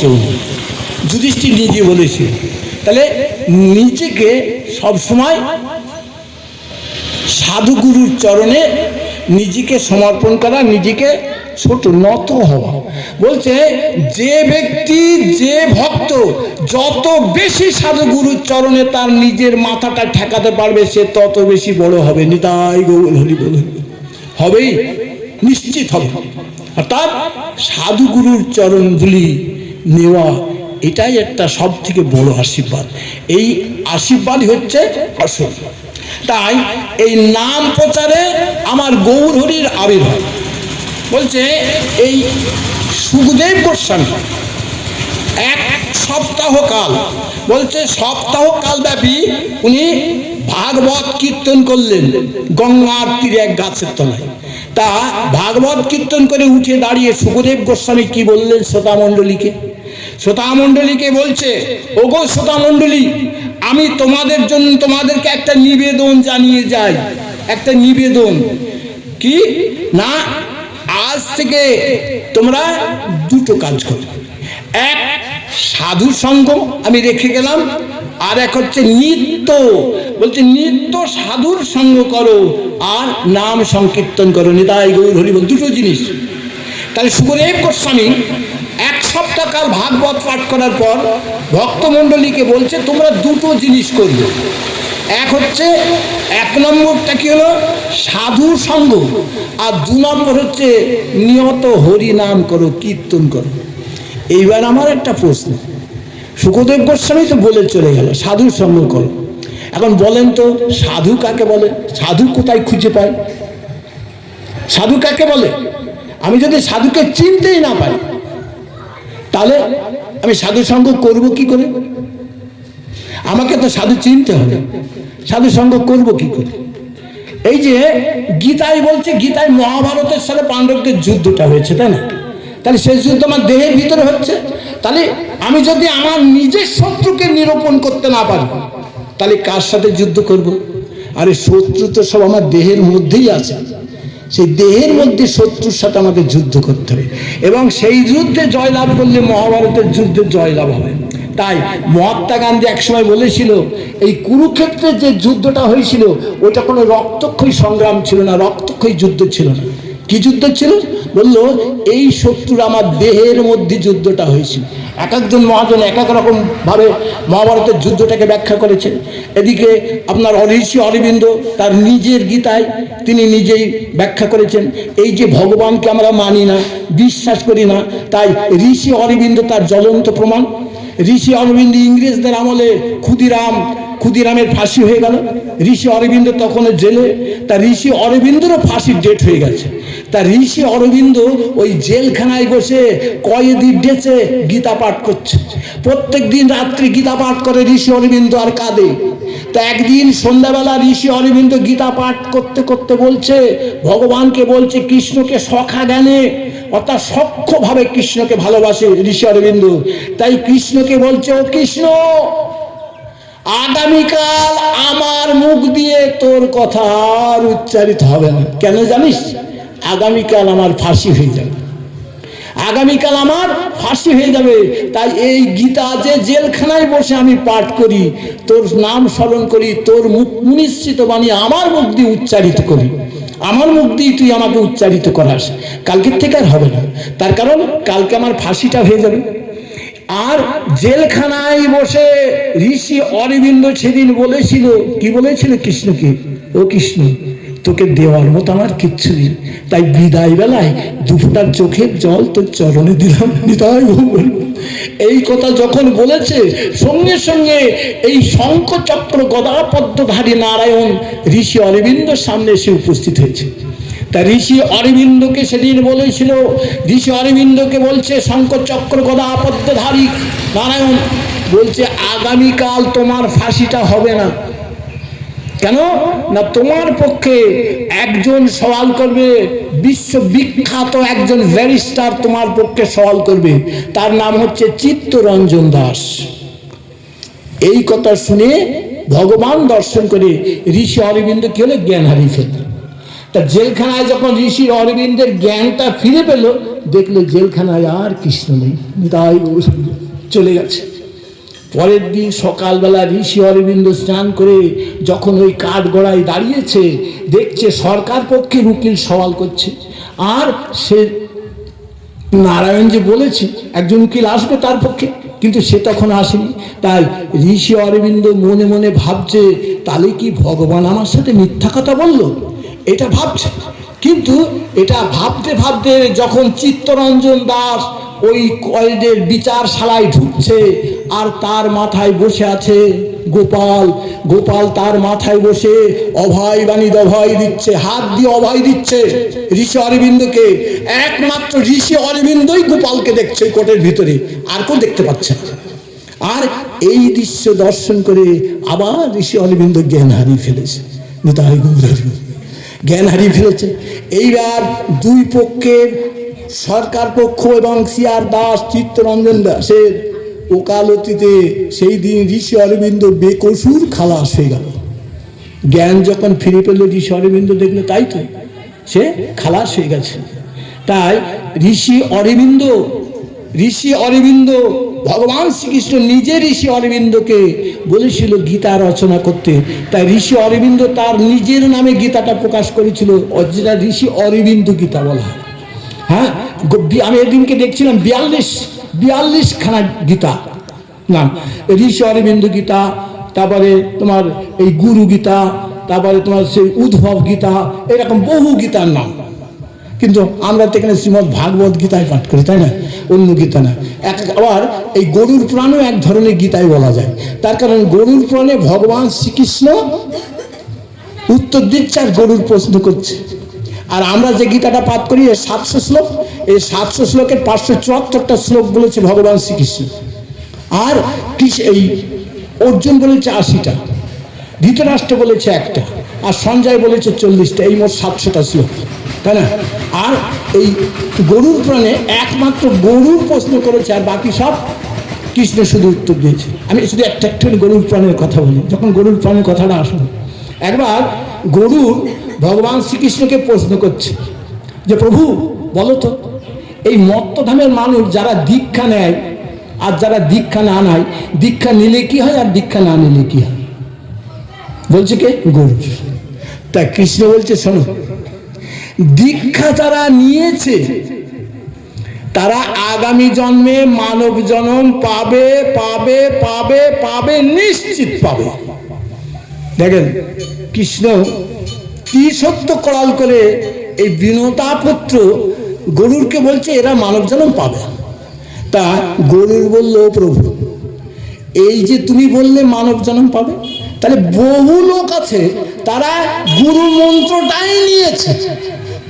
কেউ নেই। যুধিষ্ঠির নিজে বলেছে, তাহলে নিজেকে সবসময় সাধুগুরুর চরণে নিজেকে সমর্পণ করা, নিজেকে ছোট, নত হওয়া। বলছে, যে ব্যক্তি, যে ভক্ত, যত বেশি সাধুগুরুর চরণে তার নিজের মাথাটা ঠেকাতে পারবে, সে তত বেশি বড় হবে। নিতাই গৌর হলি বল। হবেই, নিশ্চিত হবে। অর্থাৎ সাধুগুরুর চরণগুলি নেওয়া, এটাই একটা সব থেকে বড় আশীর্বাদ। এই আশীর্বাদই হচ্ছে আসল। তাই এই নাম প্রচারে আমার গৌর হরির আবির্ভাব। বলছে, এই সুখদেব গোস্বামী, এক সপ্তাহ কাল বলছে সপ্তাহ কাল ব্যাপী উনি ভাগবত কীর্তন করলেন গঙ্গার তীরে এক গাছের তলায়। তা ভাগবত কীর্তন করে উঠে দাঁড়িয়ে সুখদেব গোস্বামী কি বললেন শ্রোতা মণ্ডলীকে শ্রোতা মণ্ডলীকে বলছে, ওগো শ্রোতা মণ্ডলী আমি তোমাদের জন্য তোমাদেরকে একটা নিবেদন জানিয়ে যাই, একটা নিবেদন। কি? না, আজ থেকে তোমরা দুটো কাজ করো এক সাধু সঙ্গ আমি রেখে গেলাম, আর এক হচ্ছে নিত্য। বলছে, নিত্য সাধুর সঙ্গ করো, আর নাম সংকীর্তন করো। নিতাই গৌর হরি বল দুটো জিনিস। তাহলে সুখদেব গোস্বামী এক সপ্তাহ কাল ভাগবত পাঠ করার পর ভক্তমণ্ডলীকে বলছে, তোমরা দুটো জিনিস করবে। এক হচ্ছে, এক নম্বরটা কি হলো? সাধু সঙ্গ। আর দু নম্বর হচ্ছে, নিয়ত হরি নাম করো, কীর্তন করো। এইবার আমার একটা প্রশ্ন। সুখদেব গোস্বামী তো বলে চলে গেল, সাধুর সঙ্গ করো। এখন বলেন তো, সাধু কাকে বলে? সাধু কোথায় খুঁজে পায়? সাধু কাকে বলে? আমি যদি সাধুকে চিনতেই না পারি তাহলে আমি সাধু সঙ্গ করব কি করে? আমাকে তো সাধু চিনতে হবে। সাধু সঙ্গ করব কি করে? এই যে গীতায় বলছে, গীতায় মহাভারতের সাথে পাণ্ডবদের যুদ্ধটা হয়েছে, তাই না? তাহলে সেই যুদ্ধ আমার দেহের ভিতরে হচ্ছে। তাহলে আমি যদি আমার নিজের শত্রুকে নিরূপণ করতে না পারি, তাহলে কার সাথে যুদ্ধ করব? আরে শত্রু তো সব আমার দেহের মধ্যেই আছে। সেই দেহের মধ্যে শত্রুর সাথে আমাকে যুদ্ধ করতে হবে। এবং সেই যুদ্ধে জয়লাভ করলে মহাভারতের যুদ্ধে জয়লাভ হবে। তাই মহাত্মা গান্ধী একসময় বলেছিল, এই কুরুক্ষেত্রের যে যুদ্ধটা হয়েছিল ওটা কোনো রক্তক্ষয়ী সংগ্রাম ছিল না, রক্তক্ষয়ী যুদ্ধ ছিল না। কি যুদ্ধ ছিল? বলল, এই শত্রুর আমার দেহের মধ্যে যুদ্ধটা হয়েছিল। এক একজন মহাজন এক এক রকম ভাবে মহাভারতের যুদ্ধটাকে ব্যাখ্যা করেছেন এদিকে আপনার ঋষি অরবিন্দ তার নিজের গীতায় তিনি নিজেই ব্যাখ্যা করেছেন, এই যে ভগবানকে আমরা মানি না, বিশ্বাস করি না, তাই ঋষি অরবিন্দ তার জ্বলন্ত প্রমাণ। ঋষি অরবিন্দ ইংরেজদের আমলে ক্ষুদিরাম, ক্ষুদিরামের ফাঁসি হয়ে গেল। ঋষি অরবিন্দ তখন জেলে, তা ঋষি অরবিন্দরও ফাঁসির ডেট হয়ে গেছে। তা ঋষি অরবিন্দ ওই জেলখানায় বসে কয়েদি ডেচে গীতা পাঠ করছে। প্রত্যেক দিন রাত্রি গীতা পাঠ করে ঋষি অরবিন্দ আর কাঁদে। তা একদিন সন্ধ্যাবেলা ঋষি অরবিন্দ গীতা পাঠ করতে করতে বলছে, ভগবানকে বলছে, কৃষ্ণকে সখা জ্ঞানে, অর্থাৎ সক্ষভাবে কৃষ্ণকে ভালোবাসে ঋষি অরবিন্দ। তাই কৃষ্ণকে বলছে, ও কৃষ্ণ, আগামীকাল আমার মুখ দিয়ে তোর কথা আর উচ্চারিত হবে না। কেন জানিস? আগামীকাল আমার ফাঁসি হয়ে যাবে। আগামীকাল আমার ফাঁসি হয়ে যাবে। তাই এই গীতা যে জেলখানায় বসে আমি পাঠ করি, তোর নাম স্মরণ করি, তোর মুখ নিশ্চিত বাণী আমার মুখ দিয়ে উচ্চারিত করি। আমার মুখ দিয়ে তুই আমাকে উচ্চারিত করাস। কালকের থেকে আর হবে না। তার কারণ কালকে আমার ফাঁসিটা হয়ে যাবে। আর জেলখানায় বসে ঋষি অরবিন্দ সেদিন বলেছিল, কি বলেছিল কৃষ্ণকে? ও কৃষ্ণ তোকে দেওয়ার মতো আমার কিচ্ছু নেই। তাই বিদায় বেলায় দুফোটার চোখের জল তোর চরণে দিলাম। নিতাই গৌর। এই কথা যখন বলেছে, সঙ্গে সঙ্গে এই শঙ্খ চক্র গদাপদ্মধারী নারায়ণ ঋষি অরবিন্দর সামনে এসে উপস্থিত হয়েছে। তা ঋষি অরবিন্দকে সেদিন বলেছিল, ঋষি অরবিন্দকে বলছে শঙ্কর চক্র গদা আপদ্যধারী নারায়ণ, বলছে, আগামীকাল তোমার ফাঁসিটা হবে না। কেন? না তোমার পক্ষে একজন সওয়াল করবে বিশ্ববিখ্যাত একজন ব্যারিস্টার তোমার পক্ষে সওয়াল করবে। তার নাম হচ্ছে চিত্তরঞ্জন দাস। এই কথা শুনে ভগবান দর্শন করে ঋষি অরবিন্দ কি হলো? জ্ঞান হারিয়ে ফেলল। তা জেলখানায় যখন ঋষি অরবিন্দের জ্ঞানটা ফিরে পেল, দেখল জেলখানায় আর কৃষ্ণ নেই। তাই চলে গেছে। পরের দিন সকালবেলা ঋষি অরবিন্দ স্নান করে যখন ওই কাঠ গড়ায় দাঁড়িয়েছে, দেখছে সরকার পক্ষে উকিল সওয়াল করছে। আর সে নারায়ণ যে বলেছে, একজন উকিল আসবে তার পক্ষে, কিন্তু সে তখন আসেনি। তাই ঋষি অরবিন্দ মনে মনে ভাবছে, তাহলে কি ভগবান আমার সাথে মিথ্যা কথা বলল? এটা ভাবছে। কিন্তু এটা ভাবতে ভাবতে যখন চিত্তরঞ্জন দাস ওই কয়েদের বিচারশালায় ঢুকছে আর তার মাথায় বসে আছে গোপাল। গোপাল তার মাথায় বসে অভয় বাণী অভয় দিচ্ছে, হাত দিয়ে অভয় দিচ্ছে ঋষি অরবিন্দকে। একমাত্র ঋষি অরবিন্দই গোপালকে দেখছে কোটের ভিতরে, আর কেউ দেখতে পাচ্ছে আর এই দৃশ্য দর্শন করে আবার ঋষি অরবিন্দ জ্ঞান হারিয়ে ফেলেছে। জ্ঞান হারিয়ে ফেলেছে। এইবার দুই পক্ষের সরকার পক্ষ এবং সিআর দাস, চিত্তরঞ্জন দাসের ওকালতিতে সেই দিন ঋষি অরবিন্দ বেকসুর খালাস হয়ে গেল। জ্ঞান যখন ফিরে পেল, ঋষি অরবিন্দ দেখল, তাই তো, সে খালাস হয়ে গেছে। তাই ঋষি অরবিন্দ ঋষি অরবিন্দ, ভগবান শ্রীকৃষ্ণ নিজে ঋষি অরবিন্দকে বলেছিল গীতা রচনা করতে। তাই ঋষি অরবিন্দ তার নিজের নামে গীতাটা প্রকাশ করেছিল যেটা ঋষি অরবিন্দ গীতা বলা হয়। হ্যাঁ? আমি এদিনকে দেখছিলাম বিয়াল্লিশ বিয়াল্লিশ খানা গীতা। নাম। ঋষি অরবিন্দ গীতা, তারপরে তোমার এই গুরু গীতা, তারপরে তোমার সেই উদ্ভব গীতা, এরকম বহু গীতার নাম। কিন্তু আমরা তো এখানে শ্রীমদ ভাগবত গীতায় পাঠ করি, তাই না? অন্য গীতা না। এক আবার এই গরুর পুরাণও এক ধরনের গীতায় বলা যায়। তার কারণ গরুর পুরাণে ভগবান শ্রীকৃষ্ণ উত্তর দিচ্ছে আর গরুর প্রশ্ন করছে। আর আমরা যে গীতাটা পাঠ করি এই সাতশো শ্লোক, এই সাতশো শ্লোকের পাঁচশো চুয়াত্তরটা শ্লোক বলেছে ভগবান শ্রীকৃষ্ণ। আর এই অর্জুন বলেছে আশিটা, ধৃতরাষ্ট্র বলেছে একটা, আর সঞ্জয় বলেছে চল্লিশটা, এই মোট সাতশোটা শ্লোক, তাই না? আর এই গরুর প্রাণে একমাত্র গরুর প্রশ্ন করেছে, আর বাকি সব কৃষ্ণ শুধু উত্তর দিয়েছে। আমি শুধু একটা একটা গরুর প্রাণের কথা বলি, যখন গরুর প্রাণের কথাটা আসবে একবার গরুর ভগবান শ্রীকৃষ্ণকে প্রশ্ন করছে যে প্রভু, বলো তো, এই মত্তধামের মানুষ যারা দীক্ষা নেয় আর যারা দীক্ষা না নেয়, দীক্ষা নিলে কি হয় আর দীক্ষা না নিলে কি হয়? বলছে কে? গরু। তা কৃষ্ণ বলছে, শোনো, দীক্ষা যারা নিয়েছে, তারা আগামী জন্মে মানব জন্ম পাবে পাবে পাবে পাবে, নিশ্চিত পাবে। দেখেন, কৃষ্ণ কি সত্য করাল করে এই বিনতা পুত্র গরুরকে বলছে, এরা মানব জন্ম পাবে তা গরুর বলল প্রভু, এই যে তুমি বললে মানব জন্ম পাবে, তাহলে বহু লোক আছে, তারা গুরু মন্ত্রটাই নিয়েছে।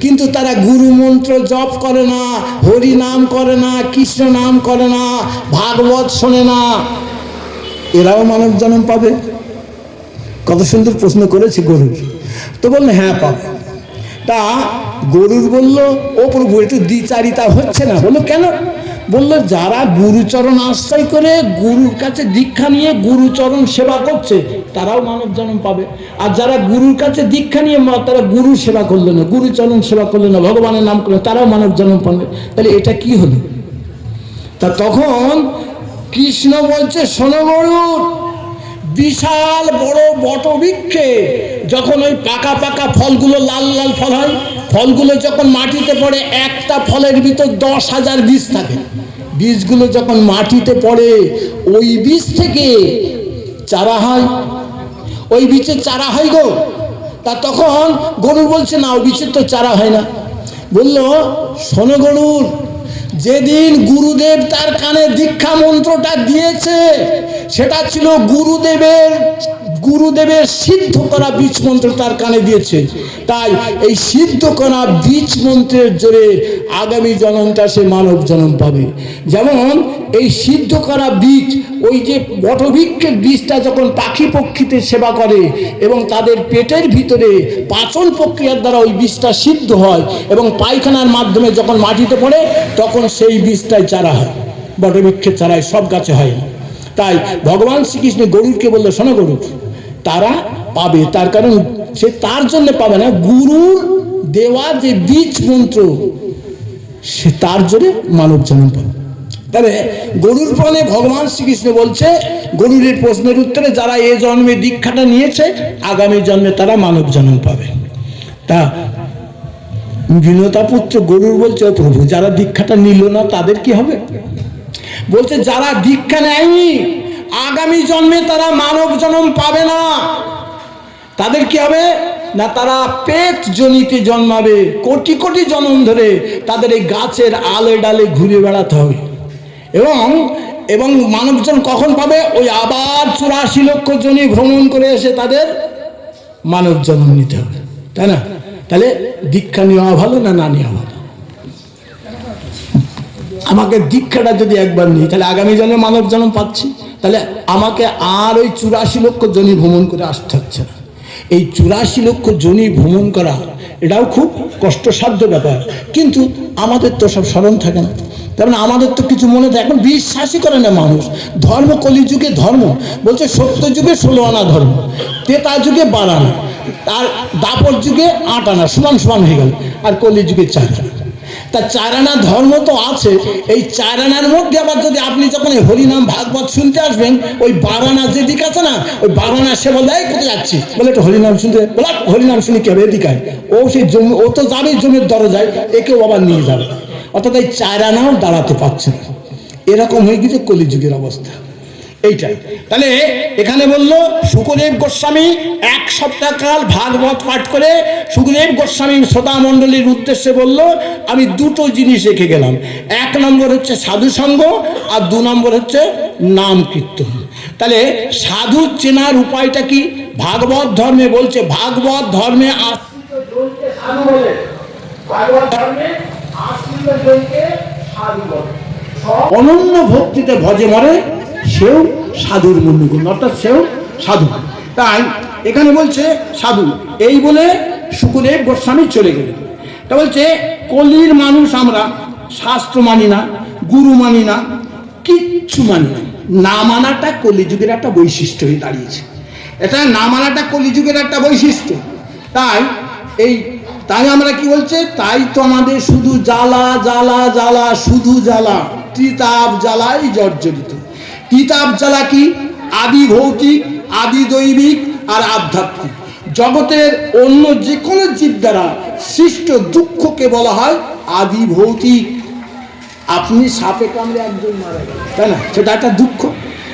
কিন্তু তারা গুরু মন্ত্র জপ করে না, হরি নাম করে না, কৃষ্ণ নাম করে না, ভাগবত শোনে না। এরাও মানব জন্ম পাবে। কত সুন্দর প্রশ্ন করেছে গরুর। তো বলল হ্যাঁ পাবে তা গরুর বলল, ও একটু দ্বিচারিতা হচ্ছে না। বলল, কেন? বলল, যারা গুরুচরণ আশ্রয় করে গুরুর কাছে দীক্ষা নিয়ে গুরুচরণ সেবা করছে, তারাও মানব জন্ম পাবে। আর যারা গুরুর কাছে দীক্ষা নিয়ে তারা গুরু সেবা করল না, গুরুচরণ সেবা করল না, ভগবানের নাম করল তারাও মানব জন্ম পাবে। তাহলে এটা কি হলো? তা তখন কৃষ্ণ বলছে, শোনো গরুর বিশাল বড় বটবৃক্ষে যখন ওই পাকা পাকা ফলগুলো লাল লাল ফল হয়, ফলগুলো যখন মাটিতে পড়ে, একটা ফলের ভিতর দশ হাজার বীজ থাকে। বীজগুলো যখন মাটিতে পড়ে, ওই বীজ থেকে চারা হয়। ওই বীজের চারা হয় গো। তা তখন গরু বলছে, না ওই বীজের তো চারা হয় না। বলল, শোনো গরুর যেদিন গুরুদেব তার কানে দীক্ষা মন্ত্রটা দিয়েছে, সেটা ছিল গুরুদেবের গুরুদেবের সিদ্ধ করা বীজ মন্ত্র তার কানে দিয়েছে। তাই এই সিদ্ধ করা বীজ মন্ত্রের জোরে আগামী জনমটা সে মানব জনম পাবে। যেমন এই সিদ্ধ করা বীজ ওই যে বটবৃক্ষের বীজটা যখন পাখি পক্ষীতে সেবা করে এবং তাদের পেটের ভিতরে পাচন প্রক্রিয়ার দ্বারা ওই বীজটা সিদ্ধ হয় এবং পায়খানার মাধ্যমে যখন মাটিতে পড়ে, তখন সেই বীজটাই চারা হয়। বটবৃক্ষের চারায় সব গাছে হয় না। তাই ভগবান শ্রীকৃষ্ণ গরুরকে বলল, শোনো গরুর তারা পাবে, তার কারণ সে তার জন্য পাবে না। গুরুর দেওয়া যে বীজ মন্ত্র সে তার জন্য মানব জন্ম পাবে। তাহলে গরুর ফলে ভগবান শ্রীকৃষ্ণ বলছে, গরুর প্রশ্নের উত্তরে যারা এ জন্মে দীক্ষাটা নিয়েছে, আগামী জন্মে তারা মানব জন্ম পাবে। তা বিনতা পুত্র গরুর বলছে, "ও প্রভু, যারা দীক্ষাটা নিল না, তাদের কি হবে? বলছে, যারা দীক্ষা নেয়নি, আগামী জন্মে তারা মানব জন্ম পাবে না। তাদের কি হবে? না, তারা পেট জনিতে জন্মাবে, কোটি কোটি জন্ম ধরে তাদের এই গাছের আলে ডালে ঘুরে বেড়াতে হবে। এবং এবং মানবজন কখন পাবে? ওই আবার চুরাশি লক্ষ জনই ভ্রমণ করে এসে তাদের মানব জন্ম নিতে হবে। তাই না? তাহলে দীক্ষা নেওয়া ভালো না না নেওয়া ভালো? আমাকে দীক্ষাটা যদি একবার নিই, তাহলে আগামী জন্মে মানব জন্ম পাচ্ছি। তাহলে আমাকে আর ওই চুরাশি লক্ষ জনি ভ্রমণ করে আসতে হচ্ছে না। এই চুরাশি লক্ষ জনি ভ্রমণ করা, এটাও খুব কষ্টসাধ্য ব্যাপার। কিন্তু আমাদের তো সব স্মরণ থাকে না। তার আমাদের তো কিছু মনে থাকে এখন বিশ্বাসই করে না মানুষ। ধর্ম কলিযুগে ধর্ম। বলছে সত্য যুগে ষোলো আনা ধর্ম। তেতা যুগে বারানা আর দাপর যুগে আট আনা। সমান সমান হয়ে গেল। আর কলিযুগে চার আনা। তা চারানা ধর্ম তো আছে। এই চারানার মধ্যে আবার যদি আপনি যখন এই হরিনাম ভাগবত শুনতে আসবেন ওই বারানা যে দিক আছে না ওই বারানা সে বলে "এই, কোথায় যাচ্ছি বলে একটু হরিনাম শুনতে। বলে হরিনাম শুনি কেউ এদিকে আয়।" ও সেই জমি ও তো যাবে জমির দরজায়। একেও আবার নিয়ে যাবে। অর্থাৎ এই চারানাও দাঁড়াতে পারছে না। এরকম হয়ে গেছে কলিযুগের অবস্থা। এইটাই। তাহলে এখানে বলল, সুখদেব গোস্বামী এক সপ্তাহ কাল ভাগবত পাঠ করে সুখদেব গোস্বামী শ্রোতা মণ্ডলীর উদ্দেশ্যে বলল, আমি দুটো জিনিস রেখে গেলাম। এক নম্বর হচ্ছে সাধু সঙ্গ আর দু নম্বর হচ্ছে নাম কীর্তন। তাহলে সাধু চেনার উপায়টা কি? ভাগবত ধর্মে বলছে, ভাগবত ধর্মে আশ্রিত ধর্মে আশ্রিত জনকে সাধু বলে অনন্য ভক্তিতে ভজে মরে সেও সাধুর মূল্যগুণ অর্থাৎ সেও সাধু। তাই এখানে বলছে সাধু। এই বলে শুকুদেব গোস্বামী চলে গেলেন। তা বলছে, কলির মানুষ আমরা, শাস্ত্র মানি না, গুরু মানি না, কিচ্ছু মানি না। না মানাটা কলিযুগের একটা বৈশিষ্ট্য হয়ে দাঁড়িয়েছে। এটা না মানাটা কলিযুগের একটা বৈশিষ্ট্য। তাই এই তাই আমরা কি বলছে? তাই তো আমাদের শুধু জ্বালা জ্বালা জ্বালা, শুধু জ্বালা। তিতাব জ্বালাই জর্জরিত। তিতাব জ্বালা কি? আদি ভৌতিক, আদি দৈবিক আর আধ্যাত্মিক। জগতের অন্য যে কোনো জীব দ্বারা সৃষ্ট দুঃখকে বলা হয় আদি ভৌতিক। আপনি সাপে কামড়ে একজন মারা গেল তাই না? সেটা একটা দুঃখ।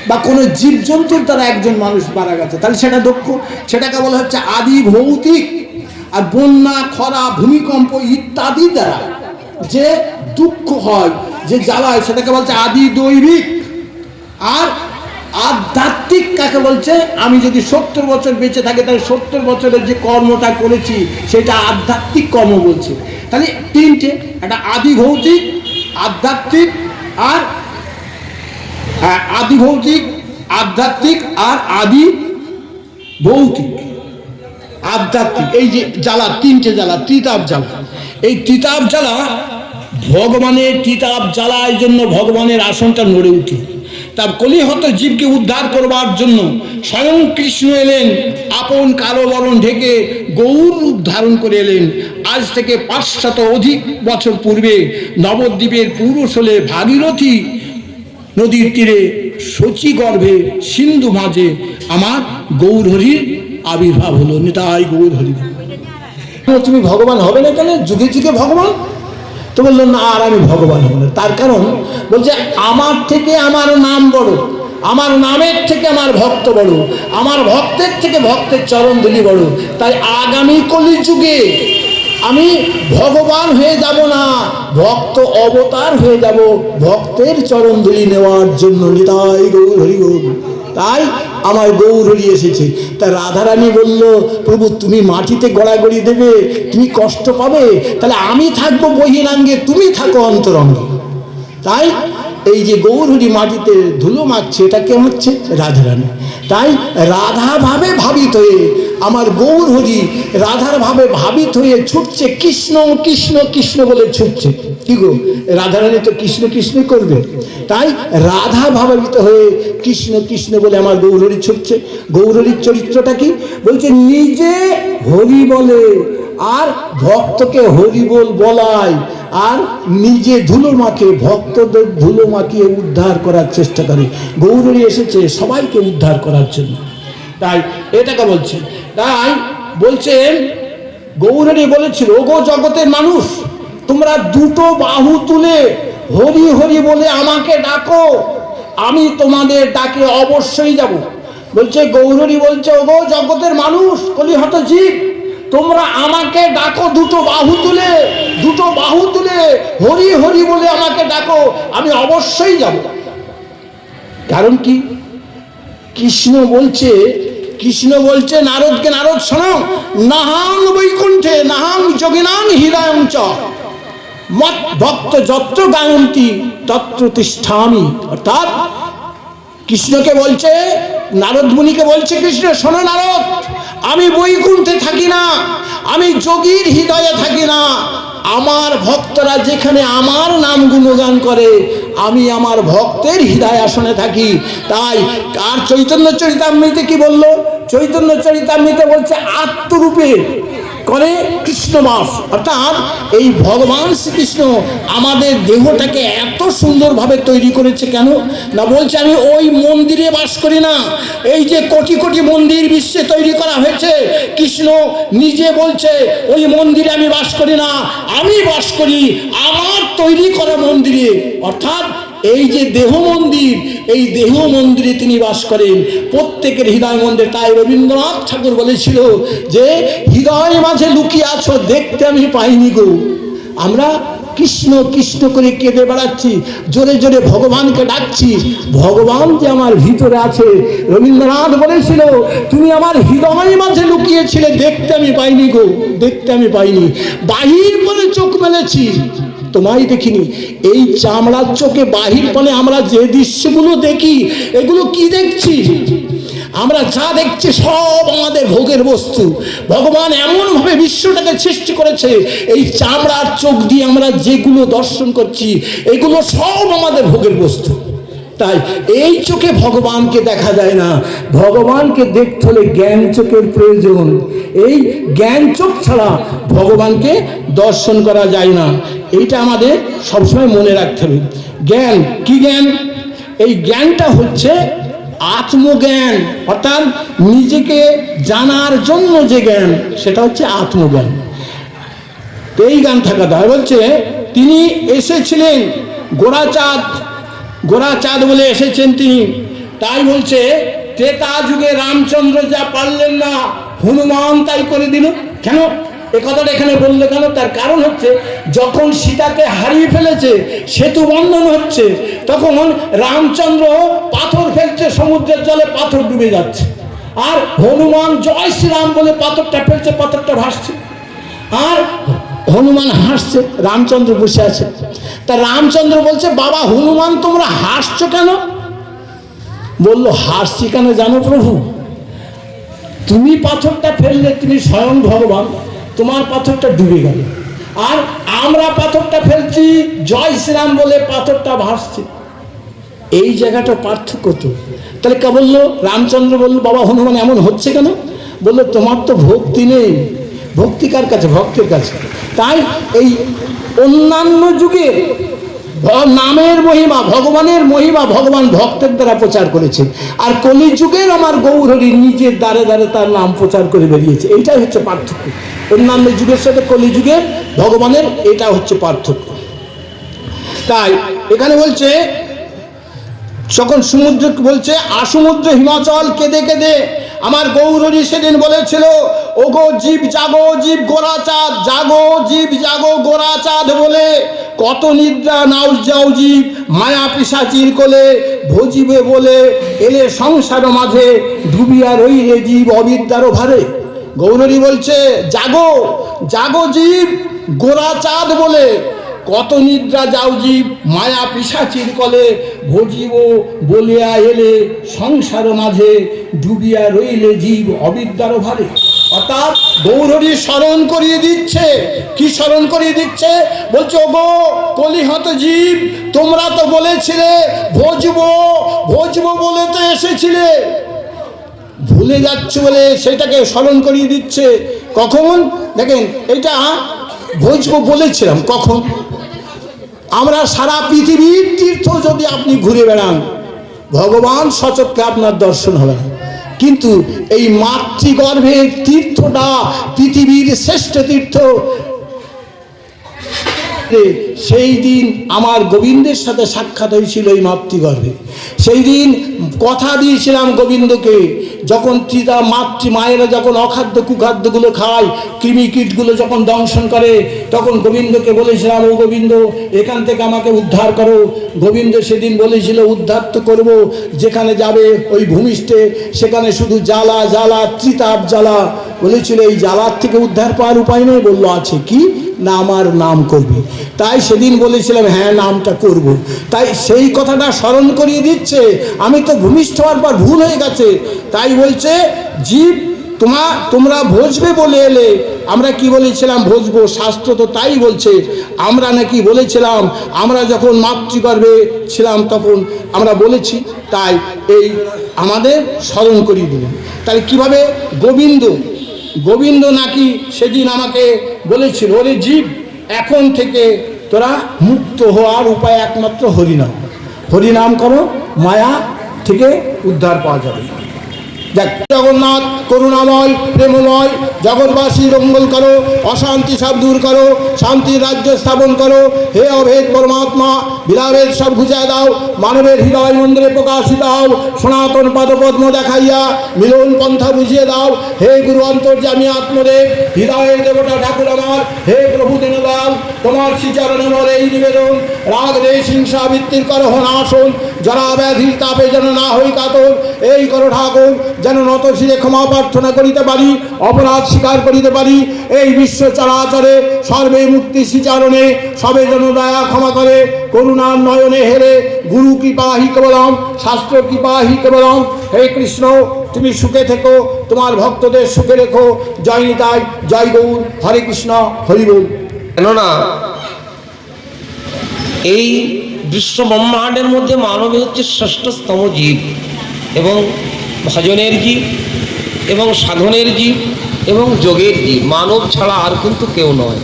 বা কোনো জীবজন্তুর দ্বারা একজন মানুষ মারা গেছে, তাহলে সেটা দুঃখ। সেটাকে বলা হচ্ছে আদি ভৌতিক। আর বন্যা খরা ভূমিকম্প ইত্যাদি দ্বারা যে দুঃখ হয় যে জ্বালায় সেটাকে বলছে আদি দৈবিক। আর আধ্যাত্মিক কাকে বলছে? আমি যদি সত্তর বছর বেঁচে থাকি তাহলে সত্তর বছরের যে কর্মটা করেছি সেটা আধ্যাত্মিক কর্ম বলছে। তাহলে তিনটে একটা আদি ভৌতিক আধ্যাত্মিক আর হ্যাঁ, আদি ভৌতিক আধ্যাত্মিক আর আদি ভৌতিক। আধ্যাত্মিক, এই যে জ্বালা, তিনটে জ্বালা তিতাব জ্বালা। এই তিতাব জ্বালা ভগবানের তিতাব জ্বালার জন্য ভগবানের আসনটা নড়ে উঠে। তার কলিহত জীবকে উদ্ধার করবার জন্য স্বয়ং কৃষ্ণ এলেন, আপন কালো বরণ ঢেকে গৌর ধারণ করে এলেন। আজ থেকে পাঁচশত অধিক বছর পূর্বে নবদ্বীপের পুরুষ হলে ভাগীরথী নদীর তীরে সচি গর্ভে সিন্ধু মাঝে আমার গৌরহরির আবির্ভাব হলো, নিতাই গৌরহরি তুমি ভগবান হবে না কেন? যুগে যুগে ভগবান? তো বলল, না, আর আমি ভগবান হব না। তার কারণ বলছে, আমার থেকে আমার নাম বড়, আমার নামের থেকে আমার ভক্ত বড়, আমার ভক্তের থেকে ভক্তের চরণ ধুলি বড়। তাই আগামী কলি যুগে আমি ভগবান হয়ে যাব না, ভক্ত অবতার হয়ে যাব, ভক্তের চরণ ধুলি নেওয়ার জন্য নিতাই গৌর হরি গৌর। তাই আমার গৌর এসেছে। তা রাধারানী বলল, প্রভু, তুমি মাটিতে গড়াগড়ি দেবে, তুমি কষ্ট পাবে, তাহলে আমি থাকব বহিরাঙ্গে, তুমি থাকো অন্তরঙ্গে। তাই এই যে গৌরহরি মাটিতে ধুলো মাখছে, এটা কে হচ্ছে রাধারানী। তাই রাধা ভাবে ভাবিত হয়ে, আমার গৌর হরি রাধার ভাবে ভাবিত হয়ে ছুটছে, কৃষ্ণ কৃষ্ণ কৃষ্ণ বলে ছুটছে। কি গো? রাধারানী তো কৃষ্ণ কৃষ্ণ করবে। তাই রাধা ভাবিত হয়ে কৃষ্ণ কৃষ্ণ বলে আমার গৌরহরি ছুটছে। গৌরহরির চরিত্রটা কি? বলছে, নিজে হরি বলে আর ভক্তকে হরি বল বলায় আর নিজে ধুলো মাকে ভক্তদের ধুলো মাখিয়ে উদ্ধার করার চেষ্টা করে। গৌরী এসেছে সবাইকে উদ্ধার করার জন্য। তাই এটাকে বলছে। তাই বলছেন গৌরী বলেছিল, ওগো জগতের মানুষ, তোমরা দুটো বাহু তুলে হরি হরি বলে আমাকে ডাকো, আমি তোমাদের ডাকে অবশ্যই যাব। বলছে, গৌরী বলছে, ওগো জগতের মানুষ, কলিহত জীব তোমরা আমাকে ডাকো দুটো বাহু তুলে, দুটো বাহু তুলে, হরি হরি বলে আমাকে ডাকো, আমি অবশ্যই যাব। কারণ কি? কৃষ্ণ বলছে কৃষ্ণ বলছে, নারদকে নারদ শোনো, নাহাং বৈকুণ্ঠে, নাহাং যোগিনাং হৃদয়ং চ। মত ভক্ত যত্র গায়ন্তি তত্র তিষ্ঠামি। অর্থাৎ কৃষ্ণকে বলছে নারদ মুনিকে বলছে, কৃষ্ণ, শোনো নারদ, আমি বৈকুণ্ঠে থাকি না, আমি যোগীর হৃদয়ে থাকি না। আমার ভক্তরা যেখানে আমার নাম গুণগান করে, আমি আমার ভক্তের হৃদয় আসনে থাকি। তাই আর চৈতন্য চরিতামৃতে কি বলল? চৈতন্য চরিতামৃতে বলছে, আত্মরূপে করে কৃষ্ণ মাস অর্থাৎ এই ভগবান শ্রীকৃষ্ণ আমাদের দেহটাকে এত সুন্দরভাবে তৈরি করেছে কেন? না বলছে, আমি ওই মন্দিরে বাস করি না। এই যে কোটি কোটি মন্দির বিশ্বে তৈরি করা হয়েছে, কৃষ্ণ নিজে বলছে, ওই মন্দিরে আমি বাস করি না। আমি বাস করি আমার তৈরি করা মন্দিরে। অর্থাৎ এই যে দেহ মন্দির, এই দেহ মন্দিরে তিনি বাস করেন। প্রত্যেকের হৃদয় মন্দির, তাই রবীন্দ্রনাথ ঠাকুর বলেছিল যে হৃদয় মাঝে লুকিয়ে আছো, দেখতে আমি পাইনি গো। আমরা কৃষ্ণ কৃষ্ণ করে কেঁদে বেড়াচ্ছি, জোরে জোরে ভগবানকে ডাকছি। ভগবান যে আমার ভিতরে আছে, রবীন্দ্রনাথ বলেছিল, তুমি আমার হৃদয় মাঝে লুকিয়েছিলে, দেখতে আমি পাইনি গো, দেখতে আমি পাইনি। বাহির করে চোখ মেলেছি। তোমায় দেখিনি। এই চামড়ার চোখে বাহির পানে আমরা যে দৃশ্যগুলো দেখি, এগুলো কি দেখছি? আমরা যা দেখছি সব আমাদের ভোগের বস্তু। ভগবান এমনভাবে বিশ্বটাকে সৃষ্টি করেছে, এই চামড়ার চোখ দিয়ে আমরা যেগুলো দর্শন করছি, এগুলো সব আমাদের ভোগের বস্তু। তাই এই চোখে ভগবানকে দেখা যায় না। ভগবানকে দেখতে হলে জ্ঞান চোখের প্রয়োজন। এই জ্ঞান চোখ ছাড়া ভগবানকে দর্শন করা যায় না। এইটা আমাদের সবসময় মনে রাখতে হবে। জ্ঞান, কি জ্ঞান? এই জ্ঞানটা হচ্ছে আত্মজ্ঞান। অর্থাৎ নিজেকে জানার জন্য যে জ্ঞান, সেটা হচ্ছে আত্মজ্ঞান। এই গান থাকা হয় বলছে, তিনি এসেছিলেন গোড়াচাঁদ গোড়াচাঁদ বলে এসেছেন তিনি। তাই বলছে, ত্রেতা যুগে রামচন্দ্র যা পারলেন না, হনুমান তাই করে দিল। কেন? এ কথাটা এখানে বললে কেন? তার কারণ হচ্ছে, যখন সীতাকে হারিয়ে ফেলেছে, সেতু বন্ধন হচ্ছে, তখন রামচন্দ্র পাথর ফেলছে, সমুদ্রের জলে পাথর ডুবে যাচ্ছে। আর হনুমান জয় শ্রীরাম বলে পাথরটা ফেলছে, পাথরটা ভাসছে। আর হনুমান হাসছে, রামচন্দ্র বসে আছে। তা রামচন্দ্র বলছে, বাবা, হনুমান তোমরা হাসছো কেন? বলল, হাসছি কেন জানো প্রভু? তুমি পাথরটা ফেললে, তুমি স্বয়ং ভগবান, তোমার পাথরটা ডুবে গেল। আর আমরা পাথরটা ফেলছি, জয় শ্রীরাম বলে পাথরটা ভাসছে। এই জায়গাটা পার্থক্য তো। তাহলে কে বলল, রামচন্দ্র বলল, বাবা, হনুমান এমন হচ্ছে কেন? বলল, তোমার তো ভক্তি নেই। ভক্তি কার কাছে? ভক্তের কাছে। তাই এই অন্যান্য যুগে নামের মহিমা, ভগবানের মহিমা ভগবান ভক্তের দ্বারা প্রচার করেছে। আর কলি যুগের আমার গৌরহরি নিজের দ্বারে দ্বারে তার নাম প্রচার করে বেরিয়েছে। এইটাই হচ্ছে পার্থক্য। অন্যান্য যুগের সাথে কলি যুগের ভগবানের এটা হচ্ছে পার্থক্য। তাই এখানে বলছে, যখন সমুদ্র বলছে আসমুদ্র হিমাচল কেঁদে কেঁদে আমার গৌরী সেদিন বলেছিল, ওগো জীব জাগো, জীব গোড়া চাঁদ, জাগো জীব, জাগো গোড়া চাঁদ বলে, কত নিদ্রা নাও যাও জীব, মায়া পিসাচির কোলে, ভজিবে বলে, এলে সংসার মাঝে ডুবিয়া রইলে জীব অবিদ্যারও ভারে গৌরী বলছে, জাগো জাগো জীব, গোড়া চাঁদ বলে কত নিদ্রা যাও জীব, মায়া পিসাচির কলে ভজিব, বলিয়া এলে সংসার মাঝে ডুবিয়া রইলে জীব অবিদ্যার ভারে। অর্থাৎ গৌরী স্মরণ করিয়ে দিচ্ছে। কি স্মরণ করিয়ে দিচ্ছে? বলছে গো কলিহত জীব, তোমরা তো বলেছিলে ভজবো ভজবো বলে তো এসেছিলে। ভুলে যাচ্ছে বলে সেটাকে স্মরণ করিয়ে দিচ্ছে। কখন? দেখেন এটা ভোজবো বলেছিলাম, কখন? আমরা সারা পৃথিবীর তীর্থ যদি আপনি ঘুরে বেড়ান, ভগবান সচক্ষে আপনার দর্শন হবে না। কিন্তু এই মাতৃগর্ভের তীর্থটা পৃথিবীর শ্রেষ্ঠ তীর্থ সেই দিন আমার গোবিন্দের সাথে সাক্ষাৎ হয়েছিল এই মাতৃগর্ভে। সেই দিন কথা দিয়েছিলাম গোবিন্দকে, যখন পিতা মাতৃ মায়েরা যখন অখাদ্য কুখাদ্যগুলো খায়, কৃমি কীটগুলো যখন দংশন করে, তখন গোবিন্দকে বলেছিলাম, ও গোবিন্দ, এখান থেকে আমাকে উদ্ধার করো। গোবিন্দ সেদিন বলেছিল, উদ্ধার তো করব, যেখানে যাবে ওই ভূমিষ্ঠে, সেখানে শুধু জ্বালা জ্বালা, ত্রিতাপ জ্বালা। বলেছিল, এই জ্বালার থেকে উদ্ধার পাওয়ার উপায় নেই? বলল, আছে কি? না আমার নাম করবি। তাই সেদিন বলেছিলাম হ্যাঁ নামটা করব। তাই সেই কথাটা স্মরণ করিয়ে দিচ্ছে, আমি তো ভূমিষ্ঠ হওয়ার পর ভুল হয়ে গেছে। তাই বলছে, জীব, তোমা, তোমরা ভোজবে বলে এলে। আমরা কি বলেছিলাম, ভোজবো, শাস্ত্র তো তাই বলছে। আমরা নাকি বলেছিলাম, আমরা যখন মাতৃগর্ভে ছিলাম তখন আমরা বলেছি। তাই এই আমাদের স্মরণ করিয়ে দিলেন। তাহলে কীভাবে গোবিন্দ গোবিন্দ নাকি সেদিন আমাকে বলেছিল, ওরে জীব, এখন থেকে তোরা মুক্ত হওয়ার উপায় একমাত্র হরিনাম। হরিনাম করো, মায়া থেকে উদ্ধার পাওয়া যাবে। জগন্নাথ, করুণাময়, প্রেমময় জগৎবাসীর মঙ্গল করো, অশান্তি সব দূর করো, শান্তির রাজ্য স্থাপন করো, হে অভেদ পরমাত্মা বিরাবেদ সব ঘুচায় দাও, মানবের হৃদয় মন্দিরে প্রকাশিত হও, সনাতন পদপদ্ম দেখাইয়া মিলন পন্থা বুঝিয়ে দাও, হে গুরু অন্তর্যামী আত্মদেব হৃদয়ের দেবতা ঠাকুর আমার, হে প্রভু দীনদয়াল, তোমার শ্রীচরণে মোর এই নিবেদন, রাগ দেশ হিংসা বৃত্তির কর হনাশন যারা ব্যাধির তাপে যেন না হই কাতর, এই করো ঠাকুর যেন নত শিরে ক্ষমা প্রার্থনা করিতে পারি, অপরাধ স্বীকার করিতে পারি। এই বিশ্ব চরাচরে সর্বে মুক্তি শ্রীচরণে সবে যেন দয়া ক্ষমা করে, করুণার নয়নে হেরে গুরু কৃপা হি কেবলম, শাস্ত্র কৃপা হি কেবলম। হে কৃষ্ণ, তুমি সুখে থেকো, তোমার ভক্তদের সুখে রেখো। জয় নিতাই, জয় গৌর, হরে কৃষ্ণ, হরি বল। কেননা, এই বিশ্ব ব্রহ্মাণ্ডের মধ্যে মানবই হচ্ছে ষষ্ঠতম জীব এবং ভজনের জীব এবং সাধনের জীব এবং যোগের জীব। মানব ছাড়া আর কিন্তু কেউ নয়।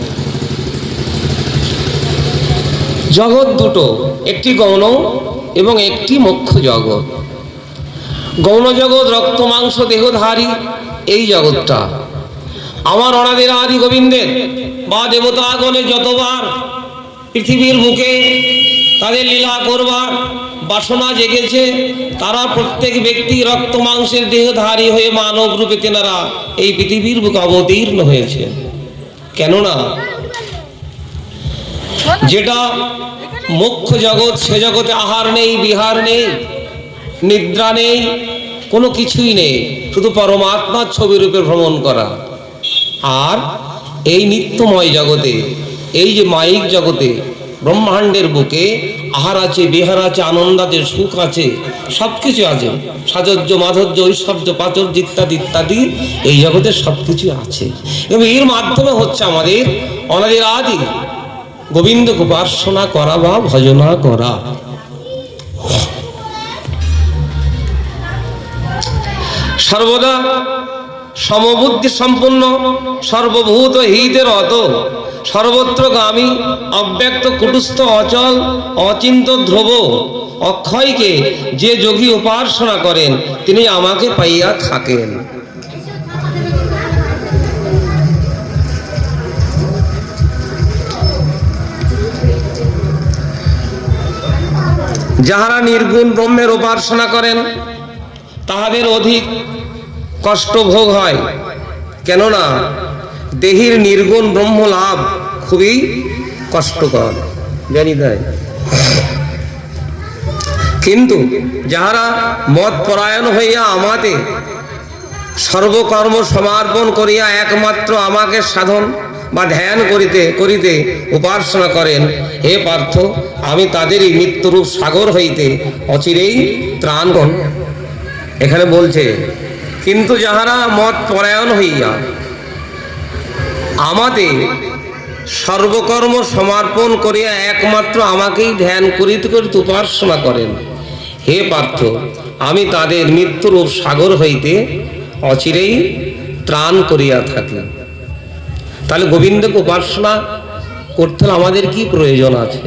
জগৎ দুটো, একটি গৌণ এবং একটি মুখ্য জগৎ। গৌণ জগৎ রক্ত, মাংস, দেহধারী, এই জগৎটা। আমার অনাদের আদি গোবিন্দের বা দেবতাগণে যতবার পৃথিবীর বুকে তাদের লীলা করবার বাসনা জেগেছে, তারা প্রত্যেক ব্যক্তি রক্ত মাংসের দেহধারী হয়ে মানব রূপে তেনারা এই পৃথিবীর বুকে অবতীর্ণ হয়েছে। কেননা, যেটা মুখ্য জগৎ, সে জগতে আহার নেই, বিহার নেই, নিদ্রা নেই, কোনো কিছুই নেই, শুধু পরমাত্মার ছবি রূপে ভ্রমণ করা। আর এই নিত্যময় জগতে, এই যে মাইক জগতে, ব্রহ্মাণ্ডের বুকে আহার আছে, বিহার আছে, আনন্দ আছে, সুখ আছে সব কিছু আছে। সাজর্য মাধুর্য ঐশ্বর্য প্রাচুর্য ইত্যাদি ইত্যাদি এই জগতে সব কিছু আছে। এবং এর মাধ্যমে হচ্ছে আমাদের অনাদের আদি। গোবিন্দ উপাসনা করা বা ভজনা করা। সর্বদা সমবুদ্ধি সম্পন্ন সর্বভূত হিতের অত সর্বত্রগামী, অব্যক্ত, কুটুস্থ, অচল অচিন্ত ধ্রুব অক্ষয়কে যে যোগী উপাসনা করেন, তিনি আমাকে পাইয়া থাকেন। যাহারা নির্গুণ ব্রহ্মের উপাসনা করেন, তাহাদের অধিক কষ্ট ভোগ হয়। কেননা দেহির নির্গুণ ব্রহ্ম লাভ খুবই কষ্টকর জানি তাই কিন্তু যাহারা মত পরায়ণ হইয়া আমাতে সর্বকর্ম সমর্পণ করিয়া একমাত্র আমাকে সাধন বা ধ্যান করিতে করিতে উপাসনা করেন, হে পার্থ, আমি তাদেরই মৃত্যুরূপ সাগর হইতে অচিরেই ত্রাণ এখানে বলছে, কিন্তু যাহারা মত পরায়ণ হইয়া আমাদের সর্বকর্ম সমর্পণ করিয়া একমাত্র আমাকেই ধ্যান করিতে করিতে উপাসনা করেন। হে পার্থ, আমি তাদের মৃত্যুরূপ সাগর হইতে অচিরেই ত্রাণ করিয়া থাকি। তাহলে গোবিন্দকে উপাসনা করতে আমাদের কি প্রয়োজন আছে?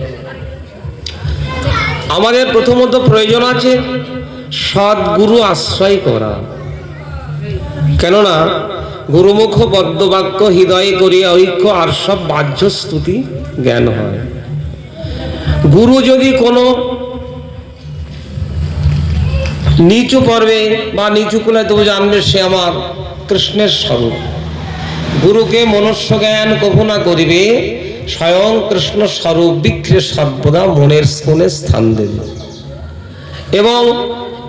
আমাদের প্রথমত প্রয়োজন আছে সদ্গুরু আশ্রয় করা। কেননা গুরুমুখ বদ্ধবাক্য হৃদয়ে করিয়া ঐক্য আর সব বাহ্য স্তুতি জ্ঞান হয়। গুরু যদি কোনো নিচু পর্বে বা নিচু কুলে তবু জানবে সে আমার কৃষ্ণের স্বরূপ। গুরুকে মনুষ্য জ্ঞান কভু না করিবে, স্বয়ং কৃষ্ণ স্বরূপ বিক্রে সর্বদা মনের স্কুলে স্থান দেবে। এবং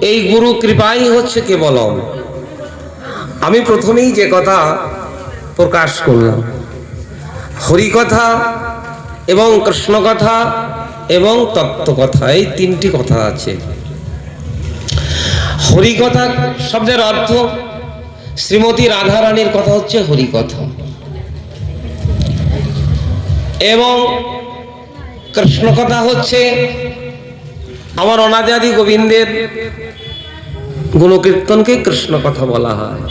এই গুরু কৃপাই হচ্ছে কেবলম। আমি প্রথমেই যে কথা প্রকাশ করলাম। হরিকথা এবং কৃষ্ণ কথা এবং তত্ত্ব কথা, এই তিনটি কথা আছে। হরিকথা শব্দের অর্থ, শ্রীমতী রাধারানীর কথা হচ্ছে হরিকথা এবং কৃষ্ণ কথা হচ্ছে আমার অনাদি গোবিন্দের গুণকীর্তনকে কৃষ্ণ কথা বলা হয়।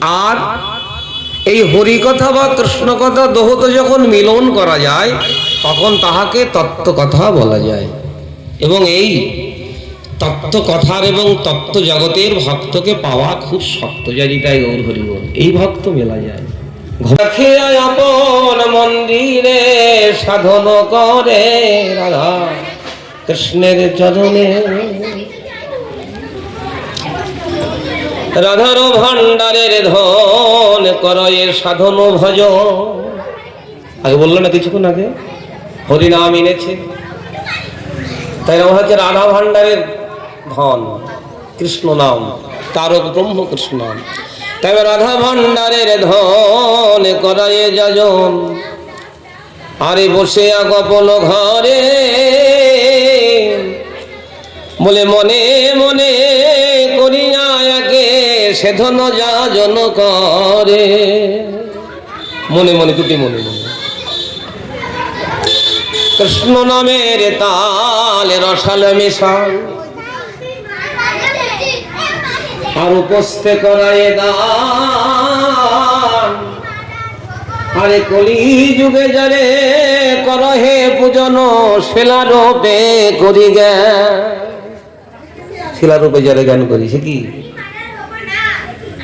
আর এই হরিকথা বা কৃষ্ণ কথা দোহত যখন মিলন করা যায়, তখন তাহাকে তত্ত্ব কথা বলা যায়। এবং এই তত্ত্ব কথার এবং তত্ত্ব জগতের ভক্তকে পাওয়া খুব শক্ত যারিটাই গৌর হরিবল। এই ভক্ত মেলা যায়। আপন মন্দিরে সাধন করে রাধা কৃষ্ণের চরণে। রাধার ভান্ডারের ধন করয়ে সাধন ভজ আগে বলল না কিছুক্ষণ আগে? হরিনাম এনেছে। তাই নাম হচ্ছে রাধা ভান্ডারের ধন, কৃষ্ণ নাম, তারক ব্রহ্ম কৃষ্ণ নাম। তাই রাধা ভান্ডারের ধন করায়ে যাজন। আরে বসে গোপন ঘরে, বলে মনে মনে একে যা যাজন করে। মনে মনে, দুটি মনে মনে। কৃষ্ণ নামের তাল, রসাল মিশাল। আর উপস্থে করায় আরে কলি যুগে যারে করহে পূজন, শিলারূপে করি জ্ঞান। শিলারূপে যারে জ্ঞান করি, সে কি?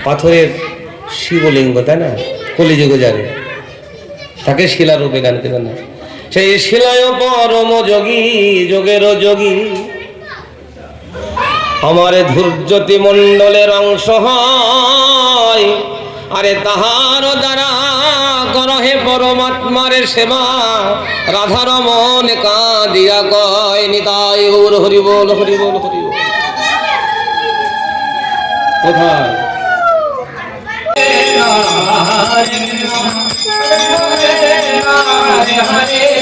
পাথরের শিবলিঙ্গ, তাই না? কলিযুগে যারে তাকে শিলারূপে জ্ঞান করে না। সেই শিলায় পরম যোগী, যোগের যোগী। আমার ধূর্যতি মণ্ডলের অংশ হয়। আরে তাহার দ্বারা করহে পরমাত্মার সেবা। রাধার মন কাঁদিয়া কয়, নিতাই হরি বল হরি বল হরি বল কোথায়? হরে হরে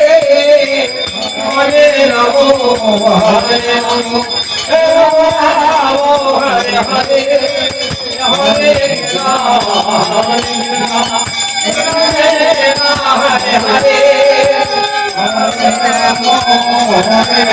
হরে রাম হরে রাম হরে হরে হরে রাম হরে রাম হরে রাম